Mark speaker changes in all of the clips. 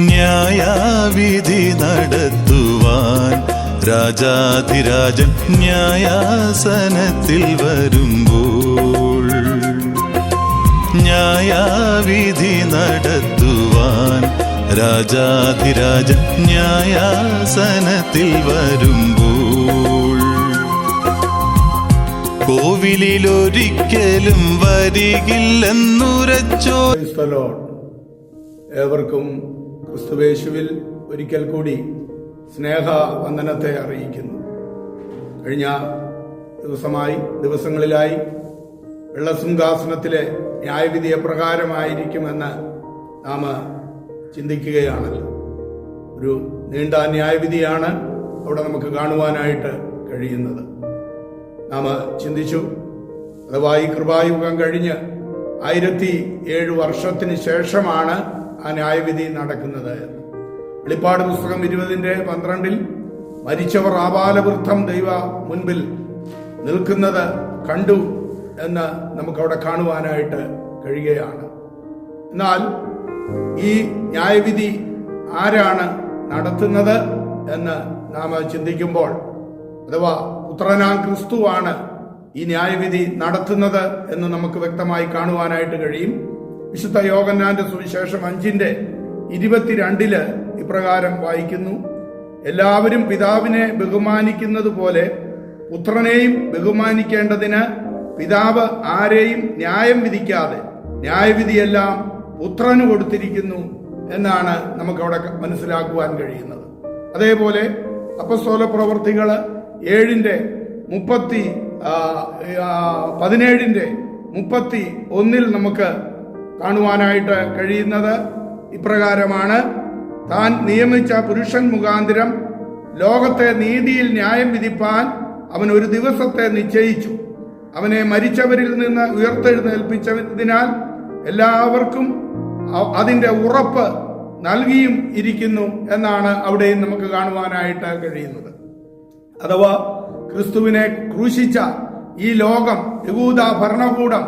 Speaker 1: ന്യായാവിധി നടത്തുവാൻ രാജാധിരാജൻ ന്യായാസനത്തിൽ വരുമ്പോൾ ന്യായാവിധി നടത്തുവാൻ രാജാധിരാജൻ ന്യായാസനത്തിൽ വരുമ്പോൾ കോവിലിലൊരിക്കലും വരികില്ലെന്നുരച്ചോ
Speaker 2: ഏവർക്കും ക്രിസ്തുവേശുവിൽ ഒരിക്കൽ കൂടി സ്നേഹ വന്ദനത്തെ അറിയിക്കുന്നു. കഴിഞ്ഞ ദിവസമായി ദിവസങ്ങളിലായി വെള്ളസിംഹാസനത്തിലെ ന്യായവിധി എപ്രകാരമായിരിക്കുമെന്ന് നാം ചിന്തിക്കുകയാണല്ലോ ഒരു നീണ്ട ന്യായവിധിയാണ് അവിടെ നമുക്ക് കാണുവാനായിട്ട് കഴിയുന്നത്. നാം ചിന്തിച്ചു അഥവാ ഈ കൃപായുഗം കഴിഞ്ഞ് ആയിരത്തി ഏഴ് വർഷത്തിന് ശേഷമാണ് ആ ന്യായവിധി നടക്കുന്നത്. വെളിപ്പാട് പുസ്തകം ഇരുപതിന്റെ പന്ത്രണ്ടിൽ മരിച്ചവർ ആപാലവൃദ്ധം ദൈവ മുൻപിൽ നിൽക്കുന്നത് കണ്ടു എന്ന് നമുക്കവിടെ കാണുവാനായിട്ട് കഴിയുകയാണ്. എന്നാൽ ഈ ന്യായവിധി ആരാണ് നടത്തുന്നത് എന്ന് നാം ചിന്തിക്കുമ്പോൾ അഥവാ പുത്രനാം ക്രിസ്തുവാണ് ഈ ന്യായവിധി നടത്തുന്നത് എന്ന് നമുക്ക് വ്യക്തമായി കാണുവാനായിട്ട് കഴിയും. വിശുദ്ധ യോഗന്നാന്റെ സുവിശേഷം അഞ്ചിന്റെ ഇരുപത്തിരണ്ടിൽ ഇപ്രകാരം വായിക്കുന്നു. എല്ലാവരും പിതാവിനെ ബഹുമാനിക്കുന്നത് പോലെ പുത്രനെയും ബഹുമാനിക്കേണ്ടതിന് പിതാവ് ആരെയും ന്യായം വിധിക്കാതെ ന്യായവിധിയെല്ലാം പുത്രന് കൊടുത്തിരിക്കുന്നു എന്നാണ് നമുക്കവിടെ മനസ്സിലാക്കുവാൻ കഴിയുന്നത്. അതേപോലെ അപ്പസ്തോല പ്രവർത്തികൾ ഏഴിന്റെ മുപ്പത്തി പതിനേഴിന്റെ മുപ്പത്തി ഒന്നിൽ നമുക്ക് കാണുവാനായിട്ട് കഴിയുന്നത് ഇപ്രകാരമാണ്. താൻ നിയമിച്ച പുരുഷൻ മുഖാന്തിരം ലോകത്തെ നീതിയിൽ ന്യായം വിധിപ്പാൻ അവൻ ഒരു ദിവസത്തെ നിശ്ചയിച്ചു. അവനെ മരിച്ചവരിൽ നിന്ന് ഉയർത്തെഴുന്നേൽപ്പിച്ചതിനാൽ എല്ലാവർക്കും അതിന്റെ ഉറപ്പ് നൽകിയും ഇരിക്കുന്നു എന്നാണ് അവിടെയും നമുക്ക് കാണുവാനായിട്ട് കഴിയുന്നത്. അഥവാ ക്രിസ്തുവിനെ ക്രൂശിച്ച ഈ ലോകം യഹൂദ ഭരണകൂടം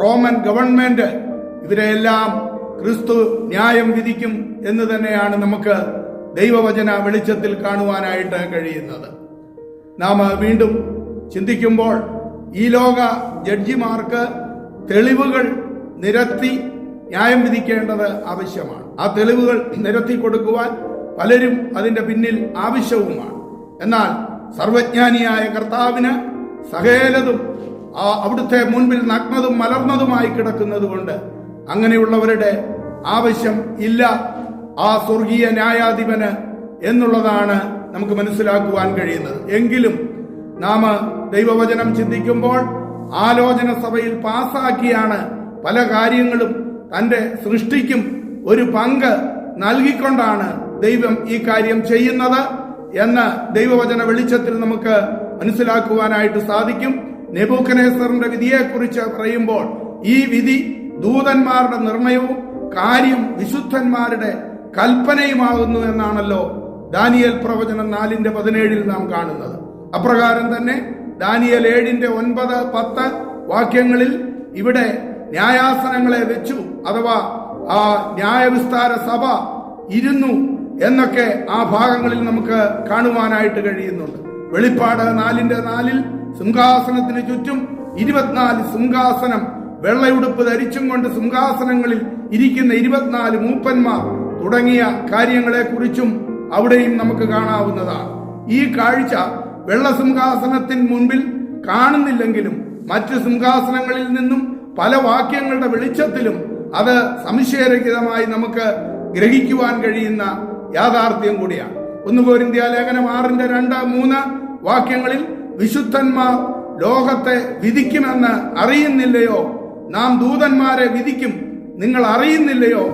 Speaker 2: റോമൻ ഗവൺമെന്റ് ഇവരെല്ലാം ക്രിസ്തു ന്യായം വിധിക്കും എന്ന് തന്നെയാണ് നമുക്ക് ദൈവവചന വെളിച്ചത്തിൽ കാണുവാനായിട്ട് കഴിയുന്നത്. നാം വീണ്ടും ചിന്തിക്കുമ്പോൾ ഈ ലോക ജഡ്ജിമാർക്ക് തെളിവുകൾ നിരത്തി ന്യായം വിധിക്കേണ്ടത് ആവശ്യമാണ്. ആ തെളിവുകൾ നിരത്തി കൊടുക്കുവാൻ പലരും അതിന്റെ പിന്നിൽ ആവശ്യവുമാണ്. എന്നാൽ സർവജ്ഞാനിയായ കർത്താവിന് സകേലതും അവിടുത്തെ മുൻപിൽ നഗ്നതും മലർന്നതുമായി കിടക്കുന്നത് കൊണ്ട് അങ്ങനെയുള്ളവരുടെ ആവശ്യം ഇല്ല. ആ സ്വർഗീയ ന്യായാധിപന് എന്നുള്ളതാണ് നമുക്ക് മനസ്സിലാക്കുവാൻ കഴിയുന്നത്. എങ്കിലും നാം ദൈവവചനം ചിന്തിക്കുമ്പോൾ ആലോചന സഭയിൽ പാസാക്കിയാണ് പല കാര്യങ്ങളും തന്റെ സൃഷ്ടിക്കും ഒരു പങ്ക് നൽകിക്കൊണ്ടാണ് ദൈവം ഈ കാര്യം ചെയ്യുന്നത് എന്ന് ദൈവവചന വെളിച്ചത്തിൽ നമുക്ക് മനസ്സിലാക്കുവാനായിട്ട് സാധിക്കും. നെബൂക്കനേസറിന്റെ വിധിയെക്കുറിച്ച് പറയുമ്പോൾ ഈ വിധി ദൂതന്മാരുടെ നിർണയവും കാര്യം വിശുദ്ധന്മാരുടെ കൽപ്പനയുമാകുന്നു എന്നാണല്ലോ ദാനിയൽ പ്രവചനം നാലിന്റെ പതിനേഴിൽ നാം കാണുന്നത്. അപ്രകാരം തന്നെ ദാനിയൽ ഏഴിന്റെ ഒൻപത് പത്ത് വാക്യങ്ങളിൽ ഇവിടെ ന്യായാസനങ്ങളെ വെച്ചു അഥവാ ആ ന്യായവിസ്താര സഭ ഇരുന്നു എന്നൊക്കെ ആ ഭാഗങ്ങളിൽ നമുക്ക് കാണുവാനായിട്ട് കഴിയുന്നുണ്ട്. വെളിപ്പാട് നാലിന്റെ നാലിൽ സിംഹാസനത്തിന് ചുറ്റും ഇരുപത്തിനാല് സിംഹാസനം വെള്ളയുടുപ്പ് ധരിച്ചും കൊണ്ട് സിംഹാസനങ്ങളിൽ ഇരിക്കുന്ന ഇരുപത്തിനാല് മൂപ്പന്മാർ തുടങ്ങിയ കാര്യങ്ങളെ കുറിച്ചും അവിടെയും നമുക്ക് കാണാവുന്നതാണ്. ഈ കാഴ്ച വെള്ളസിംഹാസനത്തിന് മുൻപിൽ കാണുന്നില്ലെങ്കിലും മറ്റ് സിംഹാസനങ്ങളിൽ നിന്നും പല വാക്യങ്ങളുടെ വെളിച്ചത്തിലും അത് സംശയരഹിതമായി നമുക്ക് ഗ്രഹിക്കുവാൻ കഴിയുന്ന യാഥാർത്ഥ്യം കൂടിയാണ്. ഒന്ന് കോരിന്ത്യ ലേഖനം ആറിന്റെ രണ്ട് മൂന്ന് വാക്യങ്ങളിൽ വിശുദ്ധന്മാർ ലോകത്തെ വിധിക്കുമെന്ന് അറിയുന്നില്ലയോ? നാം ദൂതന്മാരെ വിധിക്കും. നിങ്ങൾ അറിയുന്നില്ലയോ?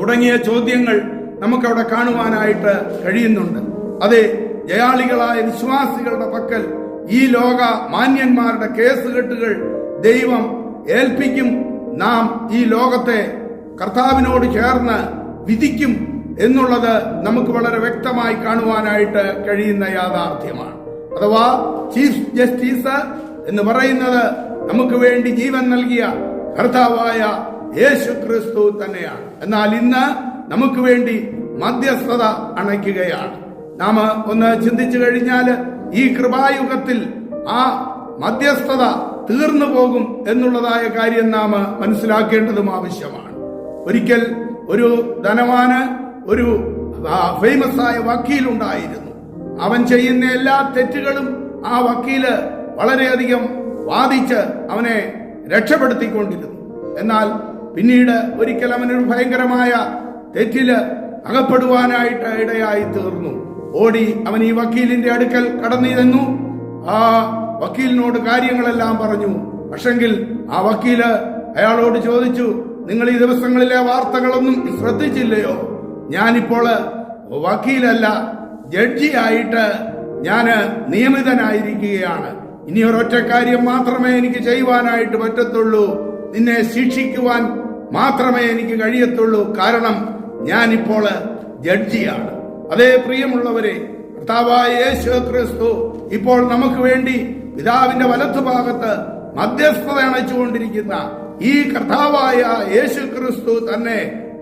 Speaker 2: തുടങ്ങിയ ചോദ്യങ്ങൾ നമുക്കവിടെ കാണുവാനായിട്ട് കഴിയുന്നുണ്ട്. അതെ ജയാളികളായ വിശ്വാസികളുടെ പക്കൽ ഈ ലോക മാന്യന്മാരുടെ കേസുകെട്ടുകൾ ദൈവം ഏൽപ്പിക്കും. നാം ഈ ലോകത്തെ കർത്താവിനോട് ചേർന്ന് വിധിക്കും എന്നുള്ളത് നമുക്ക് വളരെ വ്യക്തമായി കാണുവാനായിട്ട് കഴിയുന്ന യാഥാർത്ഥ്യമാണ്. അഥവാ ചീഫ് ജസ്റ്റിസ് എന്ന് പറയുന്നത് നമുക്ക് വേണ്ടി ജീവൻ നൽകിയ കർത്താവായ യേശു ക്രിസ്തു തന്നെയാണ്. എന്നാൽ ഇന്ന് നമുക്ക് വേണ്ടി മധ്യസ്ഥത അണയ്ക്കുകയാണ്. നാം ഒന്ന് ചിന്തിച്ചു കഴിഞ്ഞാൽ ഈ കൃപായുഗത്തിൽ ആ മധ്യസ്ഥത തീർന്നു പോകും എന്നുള്ളതായ കാര്യം നാം മനസ്സിലാക്കേണ്ടതും ആവശ്യമാണ്. ഒരിക്കൽ ഒരു ധനവാന് ഒരു ഫേമസ് ആയ വക്കീലുണ്ടായിരുന്നു അവൻ ചെയ്യുന്ന എല്ലാ തെറ്റുകളും ആ വക്കീൽ വളരെയധികം വാദിച്ച് അവനെ രക്ഷപ്പെടുത്തിക്കൊണ്ടിരുന്നു. എന്നാൽ പിന്നീട് ഒരിക്കൽ അവനൊരു ഭയങ്കരമായ തെറ്റിൽ അകപ്പെടുവാനായിട്ട് ഇടയായി തീർന്നു. ഓടി അവൻ ഈ വക്കീലിന്റെ അടുക്കൽ കടന്നിരുന്നു ആ വക്കീലിനോട് കാര്യങ്ങളെല്ലാം പറഞ്ഞു. പക്ഷെങ്കിൽ ആ വക്കീൽ അയാളോട് ചോദിച്ചു നിങ്ങൾ ഈ ദിവസങ്ങളിലെ വാർത്തകളൊന്നും ശ്രദ്ധിച്ചില്ലയോ? ഞാനിപ്പോൾ വക്കീലല്ല ജഡ്ജിയായിട്ട് ഞാൻ നിയമിതനായിരിക്കുകയാണ്. ഇനി ഒരൊറ്റ കാര്യം മാത്രമേ എനിക്ക് ചെയ്യുവാനായിട്ട് പറ്റത്തുള്ളൂ. നിന്നെ ശിക്ഷിക്കുവാൻ മാത്രമേ എനിക്ക് കഴിയത്തുള്ളൂ. കാരണം ഞാനിപ്പോൾ ജഡ്ജിയാണ്. അതേ പ്രിയമുള്ളവരെ കർത്താവായ യേശു ക്രിസ്തു ഇപ്പോൾ നമുക്ക് വേണ്ടി പിതാവിന്റെ വലത്തുഭാഗത്ത് മധ്യസ്ഥത അണച്ചുകൊണ്ടിരിക്കുന്ന ഈ കർത്താവായ യേശു ക്രിസ്തു തന്നെ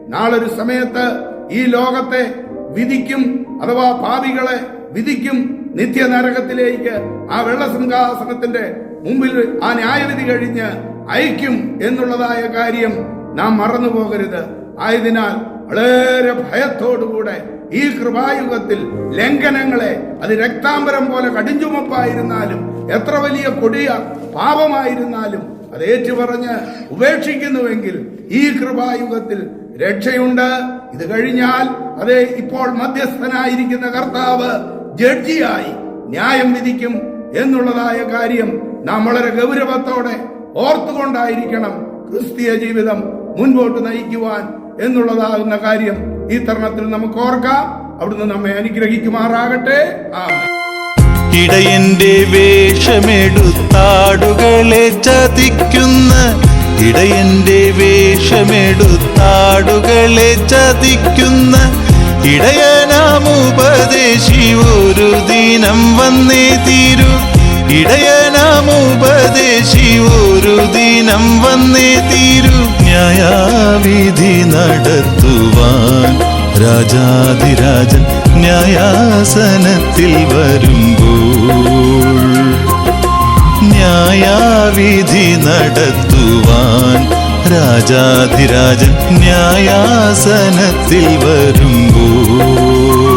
Speaker 2: നാളൊരു സമയത്ത് ഈ ലോകത്തെ വിധിക്കും അഥവാ പാപികളെ വിധിക്കും നിത്യനരകത്തിലേക്ക് ആ വെള്ളസിംഹാസനത്തിന്റെ മുമ്പിൽ ആ ന്യായവിധി കഴിഞ്ഞ് അയക്കും എന്നുള്ളതായ കാര്യം നാം മറന്നു പോകരുത് ആയതിനാൽ വളരെ ഭയത്തോടുകൂടെ ഈ കൃപായുഗത്തിൽ ലംഘനങ്ങളെ അത് രക്താംബരം പോലെ കടിഞ്ചുമപ്പായിരുന്നാലും എത്ര വലിയ കൊടിയ പാപമായിരുന്നാലും അത് ഏറ്റുപറഞ്ഞ് ഉപേക്ഷിക്കുന്നുവെങ്കിൽ ഈ കൃപായുഗത്തിൽ രക്ഷയുണ്ട്. ഇത് കഴിഞ്ഞാൽ അതെ ഇപ്പോൾ മധ്യസ്ഥനായിരിക്കുന്ന കർത്താവ് ജഡ്ജിയായി ന്യായം വിധിക്കും എന്നുള്ളതായ കാര്യം നാം വളരെ ഗൗരവത്തോടെ ഓർത്തുകൊണ്ടായിരിക്കണം ക്രിസ്തീയ ജീവിതം മുൻപോട്ട് നയിക്കുവാൻ എന്നുള്ളതാകുന്ന കാര്യം ഈ തരണത്തിൽ നമുക്ക് ഓർക്കാം. അവിടുന്ന് നമ്മെ അനുഗ്രഹിക്കുമാറാകട്ടെ.
Speaker 1: ഇടയന്റെ വേഷമെടുത്താടുകളെ ചതിക്കുന്ന ഇടയന്റെ വേഷമെടുത്താടുകളെ ചതിക്കുന്ന ഇടയനാമുപദേശി ഒരു ദിനം വന്നേ തീരൂ. ഇടയനാമുപദേശി ഒരു ദിനം വന്നേ തീരൂ. ന്യായാവിധി നടത്തുവാൻ രാജാതിരാജൻ ന്യായാസനത്തിൽ വരുമ്പോൾ. ന്യായാവിധി നടത്തുവാൻ രാജാതിരാജൻ ന്യായാസനത്തിൽ വരുമ്പോൾ